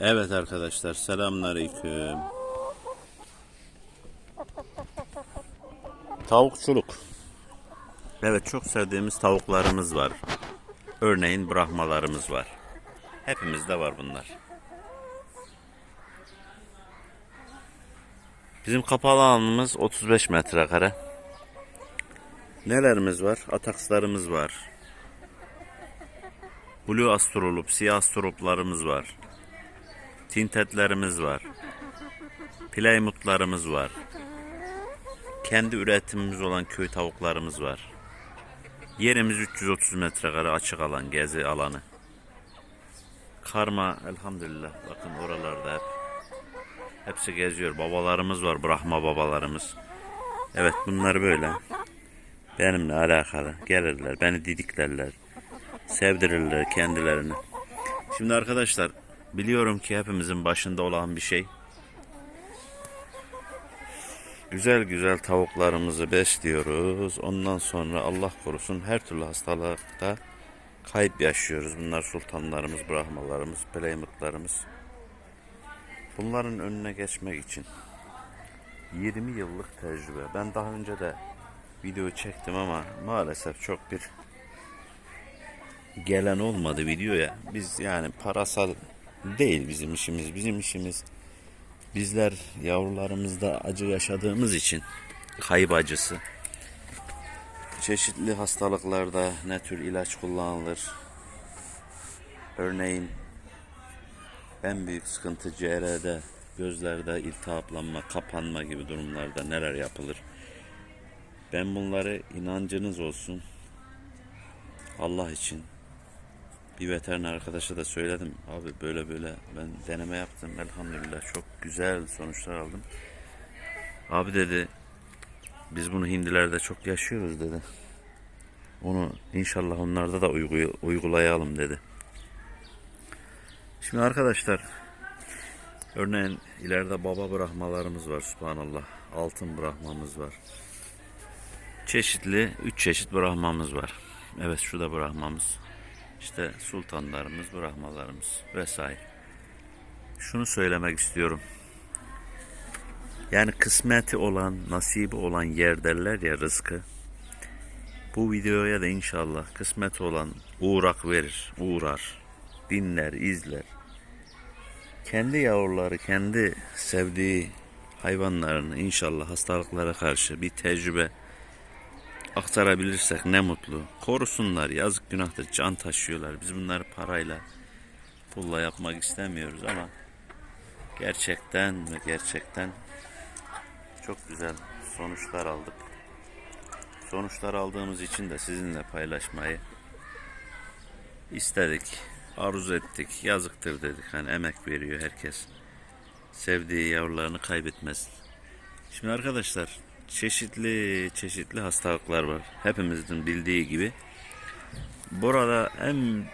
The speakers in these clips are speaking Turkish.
Evet arkadaşlar selamünaleyküm. Tavukçuluk. Evet çok sevdiğimiz tavuklarımız var. Örneğin brahmalarımız var. Hepimizde var bunlar. Bizim kapalı alanımız 35 metrekare. Nelerimiz var? Atakslarımız var. Blue astrolup, siyah astroluplarımız var. Tintetlerimiz var. Playmutlarımız var. Kendi üretimimiz olan köy tavuklarımız var. Yerimiz 330 metrekare açık alan, gezi alanı. Karma elhamdülillah. Bakın oralarda hep. Hepsi geziyor. Babalarımız var. Brahma babalarımız. Evet bunlar böyle. Benimle alakalı. Gelirler. Beni didiklerler. Sevdirirler kendilerini. Şimdi arkadaşlar biliyorum ki hepimizin başında olan bir şey. Güzel güzel tavuklarımızı besliyoruz. Ondan sonra Allah korusun her türlü hastalıkta kayıp yaşıyoruz. Bunlar sultanlarımız, brahmalarımız, playmutlarımız. Bunların önüne geçmek için 20 yıllık tecrübe. Ben daha önce de video çektim ama maalesef çok bir gelen olmadı videoya. Biz yani parasal değil bizim işimiz. Bizim işimiz bizler yavrularımızda acı yaşadığımız için kayıp acısı. Çeşitli hastalıklarda ne tür ilaç kullanılır? Örneğin en büyük sıkıntı CR'de, gözlerde iltihaplanma, kapanma gibi durumlarda neler yapılır? Ben bunları inancınız olsun. Allah için bir veteriner arkadaşa da söyledim. Abi böyle böyle ben deneme yaptım. Elhamdülillah çok güzel sonuçlar aldım. Abi dedi biz bunu hindilerde çok yaşıyoruz dedi. Onu inşallah onlarda da uygulayalım dedi. Şimdi arkadaşlar örneğin ileride baba brahmalarımız var subhanallah. Altın brahmamız var. Çeşitli üç çeşit brahmamız var. Evet şurada brahmamız. İşte sultanlarımız, brahmalarımız vesaire. Şunu söylemek istiyorum. Yani kısmeti olan, nasibi olan yer derler ya rızkı. Bu videoya da inşallah kısmet olan uğrak verir, uğrar, dinler, izler. Kendi yavruları, kendi sevdiği hayvanlarını inşallah hastalıklara karşı bir tecrübe aktarabilirsek ne mutlu. Korusunlar yazık günahtır can taşıyorlar. Biz bunları parayla pulla yapmak istemiyoruz ama gerçekten ve gerçekten çok güzel sonuçlar aldık. Sonuçlar aldığımız için de sizinle paylaşmayı istedik. Arzu ettik. Yazıktır dedik. Hani emek veriyor herkes. Sevdiği yavrularını kaybetmesin. Şimdi arkadaşlar çeşitli çeşitli hastalıklar var. Hepimizin bildiği gibi. Burada en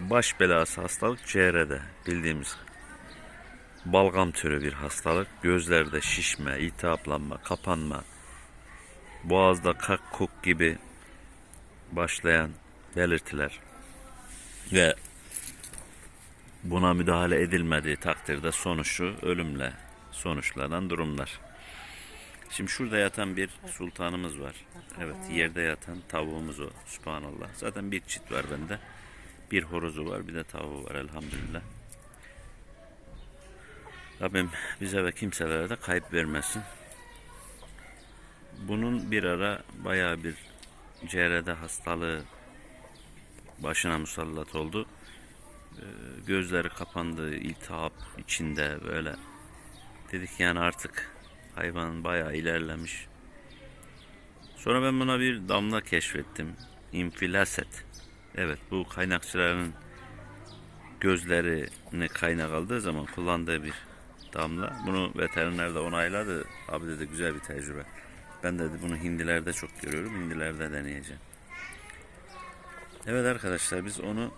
baş belası hastalık ciğerde bildiğimiz balgam türü bir hastalık. Gözlerde şişme, iltihaplanma, kapanma, boğazda kak kok gibi başlayan belirtiler ve buna müdahale edilmediği takdirde sonuçu ölümle sonuçlanan durumlar. Şimdi şurada yatan bir sultanımız var. Evet yerde yatan tavuğumuz o. Subhanallah. Zaten bir çift var bende. Bir horozu var bir de tavuğu var elhamdülillah. Rabbim bize ve kimselere de kayıp vermesin. Bunun bir ara bayağı bir CR'de hastalığı başına musallat oldu. Ee, Gözleri kapandı, iltihap içinde böyle. Dedik yani artık hayvan bayağı ilerlemiş. Sonra ben buna bir damla keşfettim. Infilaset. Evet bu kaynakçıların gözlerini kaynak aldığı zaman kullandığı bir damla. Bunu veteriner de onayladı. Abi dedi güzel bir tecrübe. Ben dedi bunu hindilerde çok görüyorum. Hindilerde deneyeceğim. Evet arkadaşlar biz onu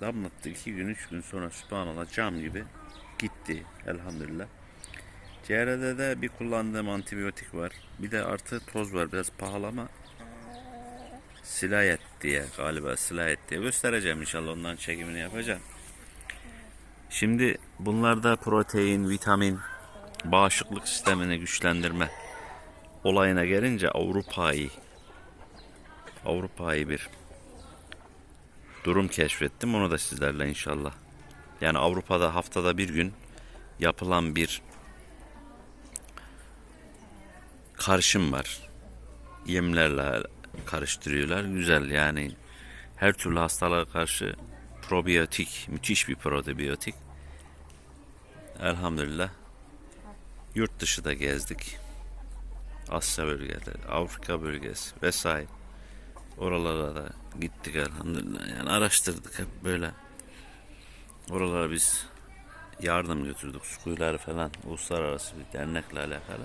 damlattık. iki gün üç gün sonra subhanallah cam gibi gitti. Elhamdülillah. CR'de de bir kullandığım antibiyotik var. Bir de artı toz var. Biraz pahalı ama Silayet diye galiba silayet diye göstereceğim inşallah ondan çekimini yapacağım. Şimdi bunlarda protein, vitamin, bağışıklık sistemini güçlendirme olayına gelince Avrupa'yı Avrupa'yı bir durum keşfettim. Onu da sizlerle inşallah. Yani Avrupa'da haftada bir gün yapılan bir karışım var. Yemlerle karıştırıyorlar. Güzel yani her türlü hastalığa karşı probiyotik, müthiş bir probiyotik. Elhamdülillah yurt dışı da gezdik. Asya bölgeleri, Afrika bölgesi vesaire. Oralara da gittik elhamdülillah. Yani araştırdık hep böyle. Oralara biz yardım götürdük. Su falan uluslararası bir dernekle alakalı.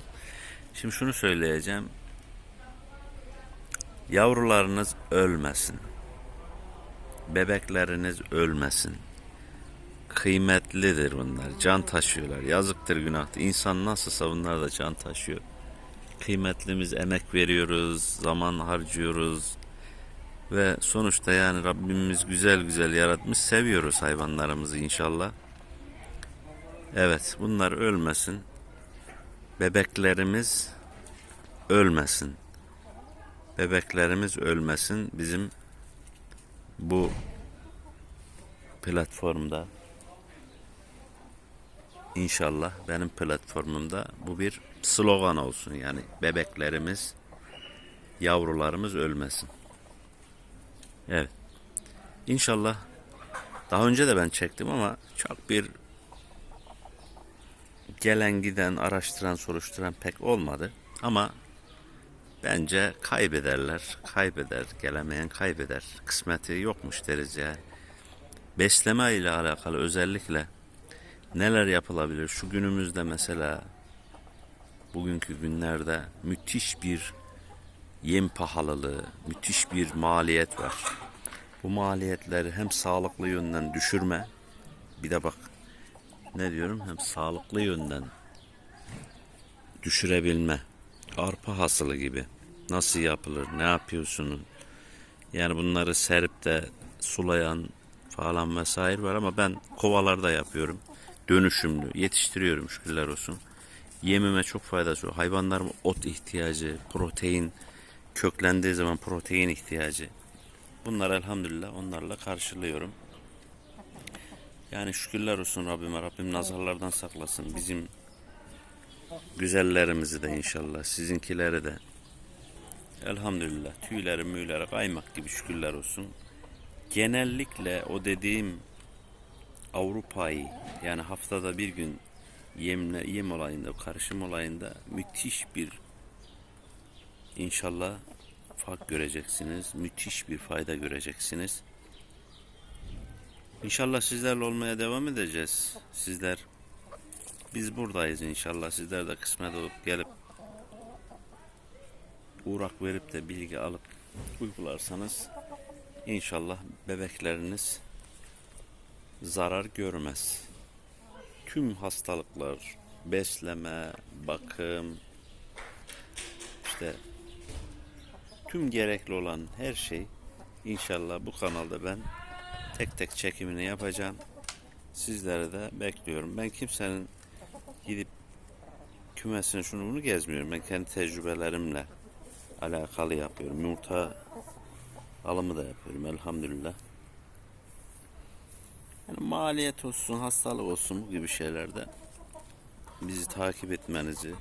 Şimdi şunu söyleyeceğim. Yavrularınız ölmesin. Bebekleriniz ölmesin. Kıymetlidir bunlar. Can taşıyorlar. Yazıktır günahtır. İnsan nasılsa bunlar da can taşıyor. Kıymetlimiz emek veriyoruz, zaman harcıyoruz. Ve sonuçta yani Rabbimiz güzel güzel yaratmış. Seviyoruz hayvanlarımızı inşallah. Evet bunlar ölmesin. Bebeklerimiz ölmesin. Bebeklerimiz ölmesin. Bizim bu platformda inşallah benim platformumda bu bir slogan olsun yani bebeklerimiz yavrularımız ölmesin. Evet. İnşallah daha önce de ben çektim ama çok bir gelen giden araştıran soruşturan pek olmadı. Ama bence kaybederler kaybeder gelemeyen kaybeder. Kısmeti yokmuş deriz ya. Besleme ile alakalı özellikle neler yapılabilir? Şu günümüzde mesela bugünkü günlerde müthiş bir yem pahalılığı müthiş bir maliyet var. Bu maliyetleri hem sağlıklı yönden düşürme bir de bak ne diyorum hem sağlıklı yönden düşürebilme. Arpa hasılı gibi. Nasıl yapılır? Ne yapıyorsunuz? Yani bunları serip de sulayan falan vesaire var ama ben kovalarda yapıyorum. Dönüşümlü yetiştiriyorum şükürler olsun. Yemime çok faydası var. Hayvanlarım ot ihtiyacı, protein köklendiği zaman protein ihtiyacı. Bunlar elhamdülillah onlarla karşılıyorum. Yani şükürler olsun Rabbime. Rabbim nazarlardan saklasın. Bizim güzellerimizi de inşallah. Sizinkileri de. Elhamdülillah. Tüyleri müyleri kaymak gibi şükürler olsun. Genellikle o dediğim Avrupa'yı yani haftada bir gün yemle yem olayında, karışım olayında müthiş bir inşallah fark göreceksiniz. Müthiş bir fayda göreceksiniz. İnşallah sizlerle olmaya devam edeceğiz. Sizler biz buradayız inşallah. Sizler de kısmet olup gelip uğrak verip de bilgi alıp uygularsanız inşallah bebekleriniz zarar görmez. Tüm hastalıklar, besleme, bakım, işte tüm gerekli olan her şey inşallah bu kanalda ben tek tek çekimini yapacağım. Sizlere de bekliyorum. Ben kimsenin gidip kümesini şunu bunu gezmiyorum. Ben kendi tecrübelerimle alakalı yapıyorum. Yumurta alımı da yapıyorum elhamdülillah. Yani maliyet olsun, hastalık olsun bu gibi şeylerde bizi takip etmenizi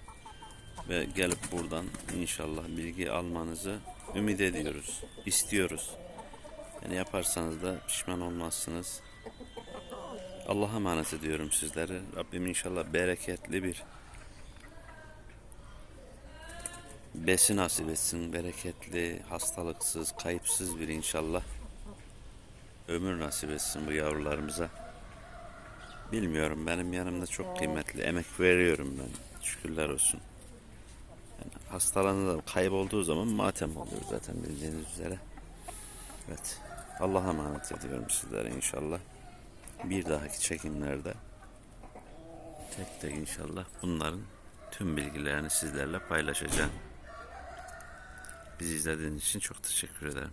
ve gelip buradan inşallah bilgi almanızı ümit ediyoruz, istiyoruz. Yani yaparsanız da pişman olmazsınız. Allah'a emanet ediyorum sizleri. Rabbim inşallah bereketli bir besi nasip etsin. Bereketli, hastalıksız, kayıpsız bir inşallah ömür nasip etsin bu yavrularımıza. Bilmiyorum benim yanımda çok kıymetli. Emek veriyorum ben. Şükürler olsun. Yani hastalanır kaybolduğu zaman matem oluyor zaten bildiğiniz üzere. Evet. Allah'a emanet ediyorum sizlere inşallah. Bir dahaki çekimlerde tek tek inşallah bunların tüm bilgilerini sizlerle paylaşacağım. Bizi izlediğiniz için çok teşekkür ederim.